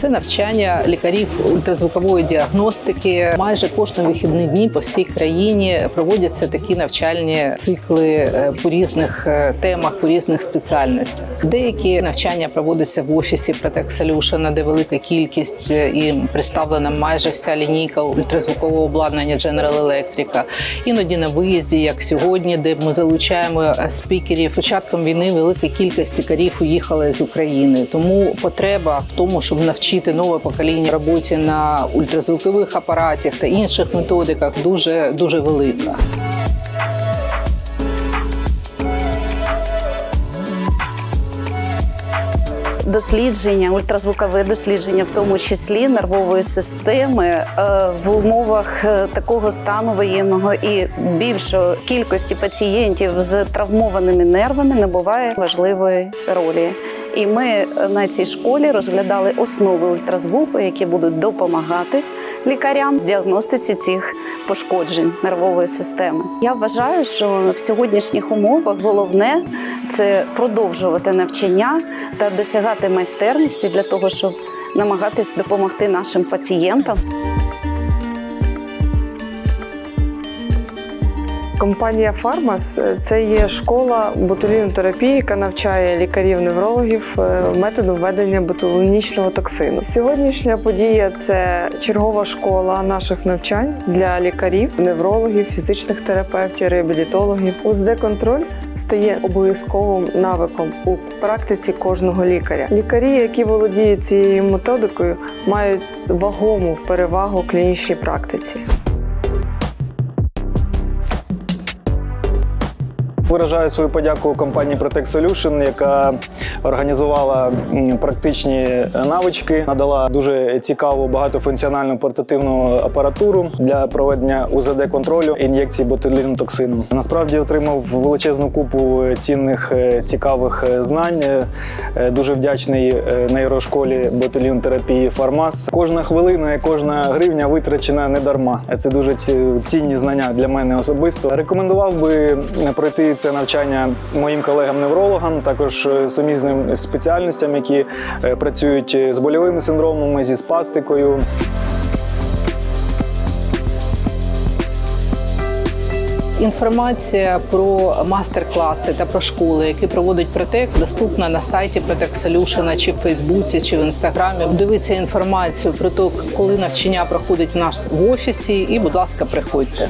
Це навчання лікарів ультразвукової діагностики. Майже кожні вихідні дні по всій країні проводяться такі навчальні цикли е, по різних е, темах, по різних спеціальностях. Деякі навчання проводяться в офісі Protect Solution, де велика кількість е, і представлена майже вся лінійка ультразвукового обладнання General Electric. Іноді на виїзді, як сьогодні, де ми залучаємо спікерів. Початком війни велика кількість лікарів уїхала з України. Тому потреба в тому, щоб навчити нове покоління роботі на ультразвукових апаратах та інших методиках, дуже дуже велика. дослідження, ультразвукове дослідження, в тому числі нервової системи, е, в умовах е, такого стану воєнного і більшої кількості пацієнтів з травмованими нервами набуває важливої ролі. І ми на цій школі розглядали основи ультразвуку, які будуть допомагати лікарям в діагностиці цих пошкоджень нервової системи. Я вважаю, що в сьогоднішніх умовах головне це продовжувати навчання та досягати майстерності для того, щоб намагатись допомогти нашим пацієнтам. Компанія Фармас це є школа ботулінотерапії, яка навчає лікарів-неврологів е, методу введення ботулінічного токсину. Сьогоднішня подія це чергова школа наших навчань для лікарів, неврологів, фізичних терапевтів, реабілітологів. УЗД-контроль стає обов'язковим навиком у практиці кожного лікаря. Лікарі, які володіють цією методикою, мають вагому перевагу клінічній практиці. Виражаю свою подяку компанії Protect Solution, яка організувала практичні навички, надала дуже цікаву багатофункціональну портативну апаратуру для проведення УЗД-контролю ін'єкції ботулінотоксину. Насправді отримав величезну купу цінних е, цікавих е, знань. Е, Дуже вдячний нейрошколі ботулінотерапії Фармас. Кожна хвилина і кожна гривня витрачена не дарма. Це дуже ці- цінні знання для мене особисто. Рекомендував би пройти це навчання моїм колегам-неврологам, також е, сумізним спеціальностям, які е, працюють з больовими синдромами, зі спастикою. Інформація про мастер-класи та про школи, які проводить Протек, доступна на сайті Protect Solution, чи в Фейсбуці, чи в інстаграмі. Дивіться інформацію про те, коли навчання проходить в нас в офісі, і, будь ласка, приходьте.